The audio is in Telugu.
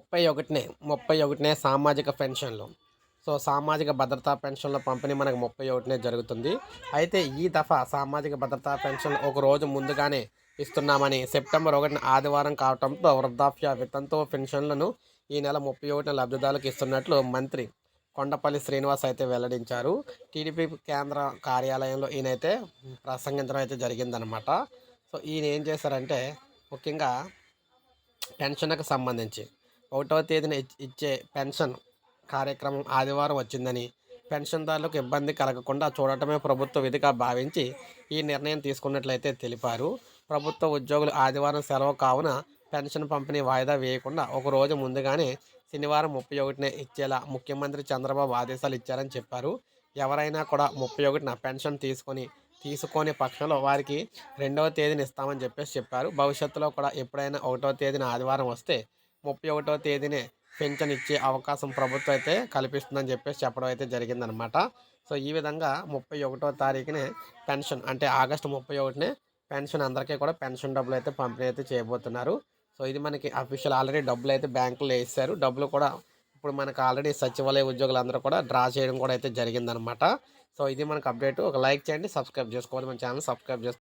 ముప్పై ఒకటినే ముప్పై ఒకటినే సామాజిక పెన్షన్లు. సో సామాజిక భద్రతా పెన్షన్ల పంపిణీ మనకు ముప్పై ఒకటినే జరుగుతుంది. అయితే ఈ దఫా సామాజిక భద్రతా పెన్షన్ ఒక రోజు ముందుగానే ఇస్తున్నామని సెప్టెంబర్ ఒకటిన ఆదివారం కావడంతో వృద్ధాప్య వితంతు పెన్షన్లను ఈ నెల ముప్పై ఒకటిన లబ్ధిదారులకు ఇస్తున్నట్లు మంత్రి కొండపల్లి శ్రీనివాస్ అయితే వెల్లడించారు. టీడీపీ కేంద్ర కార్యాలయంలో ఈయనైతే ప్రసంగించడం అయితే జరిగిందనమాట సో ఈయన ఏం చేశారంటే ముఖ్యంగా పెన్షన్కు సంబంధించి ఒకటవ తేదీన ఇచ్చే పెన్షన్ కార్యక్రమం ఆదివారం వచ్చిందని పెన్షన్దారులకు ఇబ్బంది కలగకుండా చూడటమే ప్రభుత్వ విధిగా భావించి ఈ నిర్ణయం తీసుకున్నట్లయితే తెలిపారు. ప్రభుత్వ ఉద్యోగులు ఆదివారం సెలవు కావున పెన్షన్ పంపిణీ వాయిదా వేయకుండా ఒక రోజు ముందుగానే శనివారం ముప్పై ఒకటినే ఇచ్చేలా ముఖ్యమంత్రి చంద్రబాబు ఆదేశాలు ఇచ్చారని చెప్పారు. ఎవరైనా కూడా ముప్పై ఒకటిన పెన్షన్ తీసుకొని తీసుకోని పక్షంలో వారికి రెండవ తేదీని ఇస్తామని చెప్పేసి చెప్పారు. భవిష్యత్తులో కూడా ఎప్పుడైనా ఒకటవ తేదీన ఆదివారం వస్తే ముప్పై ఒకటో తేదీనే పెన్షన్ ఇచ్చే అవకాశం ప్రభుత్వం అయితే కల్పిస్తుందని చెప్పేసి చెప్పడం అయితే జరిగిందనమాట సో ఈ విధంగా ముప్పై ఒకటో తారీఖునే పెన్షన్ అంటే ఆగస్టు ముప్పై ఒకటినే పెన్షన్ అందరికీ కూడా పెన్షన్ డబ్బులు అయితే పంపిణీ అయితే చేయబోతున్నారు. సో ఇది మనకి అఫీషియల్ ఆల్రెడీ డబ్బులు అయితే బ్యాంకులో వేస్తారు డబ్బులు కూడా ఇప్పుడు మనకు ఆల్రెడీ సచివాలయ ఉద్యోగులందరూ కూడా డ్రా చేయడం కూడా అయితే జరిగిందనమాట సో ఇది మనకు అప్డేట్. ఒక లైక్ చేయండి సబ్స్క్రైబ్ చేసుకోవాలి మన ఛానల్ సబ్స్క్రైబ్ చేసుకోండి